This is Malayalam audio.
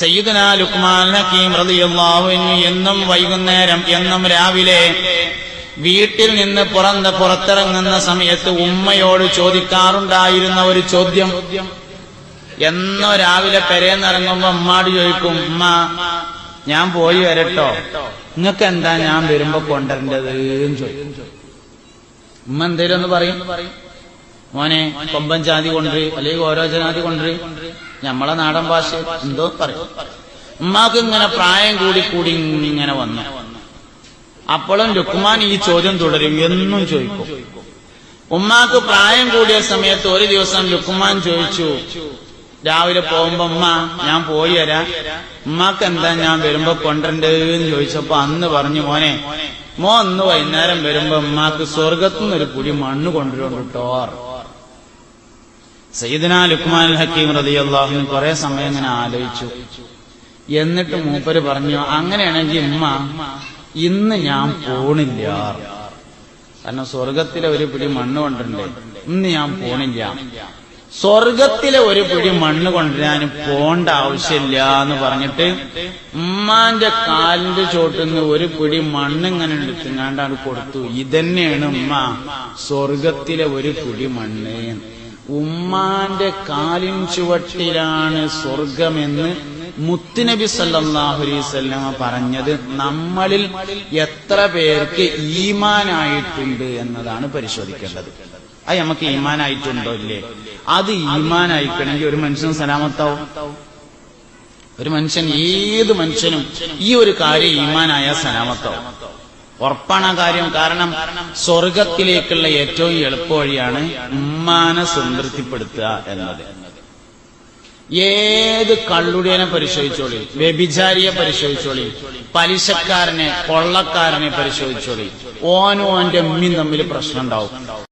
സയ്യിദുന ലുക്മാൻ ഹക്കീം അൻഹു എന്നും വൈകുന്നേരം എന്നും രാവിലെ വീട്ടിൽ നിന്ന് പുറന്ന് പുറത്തിറങ്ങുന്ന സമയത്ത് ഉമ്മയോട് ചോദിക്കാറുണ്ടായിരുന്ന ഒരു ചോദ്യം. എന്നോ രാവിലെ പെരേന്നിറങ്ങുമ്പോ ഉമ്മാട് ചോദിക്കും ഉമ്മ ഞാൻ പോയി വരട്ടോ? നിങ്ങൾക്ക് എന്താ ഞാൻ വരുമ്പോ കൊണ്ടുവരേണ്ടത് എന്ന് ചോദിക്കും. ഉമ്മ എന്തേലും ഒന്ന് പറയും. മോനെ കൊമ്പൻ ജാതി കൊണ്ട് അല്ലെങ്കിൽ ഓരോ ജനാതി കൊണ്ട് ഞമ്മളെ നാടൻ ഭാഷ എന്തോ പറയും. ഉമ്മാക്ക് ഇങ്ങനെ പ്രായം കൂടി കൂടി ഇങ്ങനെ വന്നു. അപ്പോഴും ലുക്മാൻ ഈ ചോദ്യം തുടരും. എന്നും ചോദിക്കും. ഉമ്മാക്ക് പ്രായം കൂടിയ സമയത്ത് ഒരു ദിവസം ലുക്മാൻ ചോദിച്ചു രാവിലെ പോകുമ്പോ ഉമ്മ ഞാൻ പോയി വരാം. ഉമ്മാക്ക് എന്താ ഞാൻ വരുമ്പോ കൊണ്ടുണ്ടെന്ന് ചോദിച്ചപ്പോ അന്ന് പറഞ്ഞു മോനെ മോ അന്ന് വൈകുന്നേരം വരുമ്പോ ഉമ്മാക്ക് സ്വർഗത്തുനിന്ന് ഒരു പുടി മണ്ണ് കൊണ്ടുവരുന്നുണ്ടോ സയ്യിദന ലുക്മാൻ ഹക്കീം റളിയല്ലാഹു കുറെ സമയം ഇങ്ങനെ ആലോചിച്ചു. എന്നിട്ട് മൂപ്പര് പറഞ്ഞു അങ്ങനെയാണെങ്കിൽ ഉമ്മ ഇന്ന് ഞാൻ പോണില്ല. കാരണം സ്വർഗത്തിലെ ഒരു പിടി മണ്ണ് കൊണ്ടിട്ടുണ്ട്. ഇന്ന് ഞാൻ പോണില്ല. സ്വർഗത്തിലെ ഒരു പിടി മണ്ണ് കൊണ്ടുവരാൻ പോണ്ട ആവശ്യമില്ല എന്ന് പറഞ്ഞിട്ട് ഉമ്മാന്റെ കാലിന്റെ ചോട്ടുനിന്ന് ഒരു പിടി മണ്ണ് ഇങ്ങനെ എടുത്തുങ്ങാണ്ടാണ് കൊടുത്തു. ഇതന്നെയാണ് ഉമ്മ സ്വർഗത്തിലെ ഒരു പിടി മണ്ണ് ഉമ്മാന്റെ കാലിൻ ചുവട്ടിലാണ് സ്വർഗമെന്ന് മുത്തുനബി വസല്ലമ പറഞ്ഞത്. നമ്മളിൽ എത്ര പേർക്ക് ഈമാനായിട്ടുണ്ട് എന്നതാണ് പരിശോധിക്കേണ്ടത്. അത് നമുക്ക് ഈമാനായിട്ടുണ്ടോ ഇല്ലേ? അത് ഈമാനായിക്കണമെങ്കിൽ ഒരു മനുഷ്യൻ സലാമത്താവും. ഒരു മനുഷ്യൻ ഏത് മനുഷ്യനും ഈ ഒരു കാര്യം ഈമാനായ സലാമത്താവും. ഉറപ്പാണ് കാര്യം. കാരണം സ്വർഗത്തിലേക്കുള്ള ഏറ്റവും എളുപ്പവഴിയാണ് ഉമ്മാനെ സംതൃപ്തിപ്പെടുത്തുക എന്നത്. ഏത് കള്ളുടിയനെ പരിശോധിച്ചോളി വ്യഭിചാരിയെ പരിശോധിച്ചോളി പലിശക്കാരനെ കൊള്ളക്കാരനെ പരിശോധിച്ചോളി ഓനും ഓന്റെ ഉമ്മയും തമ്മിൽ പ്രശ്നം ഉണ്ടാവും.